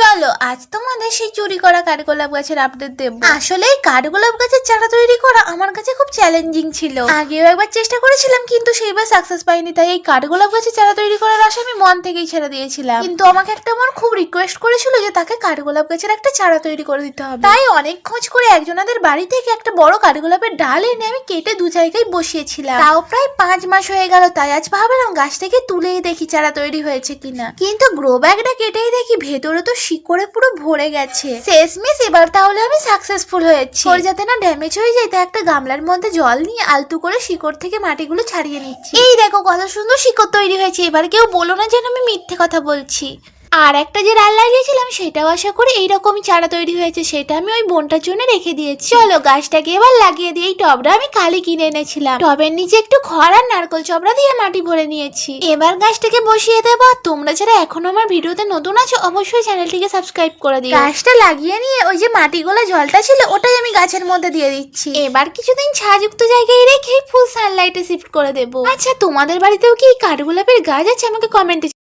চলো, আজ তোমাদের সেই চুরি করা কাঠগোলাপ গাছের আপডেট দেব। আসলে কাঠগোলাপ গাছের চারা তৈরি করা আমার কাছে খুব চ্যালেঞ্জিং ছিল। আগেও একবার চেষ্টা করেছিলাম, কিন্তু সেইবার সাকসেস পাইনি, তাই এই কাঠগোলাপ গাছের চারা তৈরি করার আশা আমি মন থেকেই ছেড়ে দিয়েছিলাম। কিন্তু আমাকে একটা আমার খুব রিকোয়েস্ট করেছিল যে তাকে কাঠগোলাপ গাছের একটা চারা তৈরি করে দিতে হবে। তাই অনেক খোঁজ করে একজনাদের বাড়ি থেকে একটা বড় কাঠগোলাপের ডাল এনে আমি কেটে দু জায়গায় বসিয়েছিলাম। তাও প্রায় পাঁচ মাস হয়ে গেল, তাই আজ ভাবলাম গাছ থেকে তুলেই দেখি চারা তৈরি হয়েছে কিনা। কিন্তু গ্রো ব্যাগটা কেটেই দেখি, ভেতরে তো শিকড়ে পুরো ভরে গেছে। শেষমেশ এবার তাহলে আমি সাকসেসফুল হয়েছি। ওর যাতে না ড্যামেজ হয়ে যায় তাই একটা গামলার মধ্যে জল নিয়ে আলতু করে শিকড় থেকে মাটিগুলো ছাড়িয়ে নিচ্ছি। এই দেখো কত সুন্দর শিকড় তৈরি হয়েছে। এবার কেউ বলো না যেন আমি মিথ্যে কথা বলছি। আর একটা যে ডাল লাগিয়েছিলাম সেটাও আশা করি এইরকমই চারা তৈরি হয়েছে সেটা আমি ওই বোনটার জন্য রেখে দিয়েছি। চলো গাছটাকে এবার লাগিয়ে দিয়ে এই টবটা আমি কালি কিনে এনেছিলাম। টবের নিচে একটু খড় আর নারকল চবড়া দিয়ে মাটি ভরে নিয়েছি। এবার গাছটাকে বসিয়ে দেবো আর তোমরা যারা এখনও আমার ভিডিওতে নতুন আছো অবশ্যই চ্যানেলটিকে সাবস্ক্রাইব করে দিও। গাছটা লাগিয়ে নিয়ে ওই যে মাটিগুলো জলটা ছিল ওটাই আমি গাছের মধ্যে দিয়ে দিচ্ছি। এবার কিছুদিন ছাযুক্ত জায়গায় রেখে ফুল সানলাইটে শিফট করে দেবো। আচ্ছা তোমাদের বাড়িতেও কি কাঠগোলাপের গাছ আছে? আমাকে কমেন্টে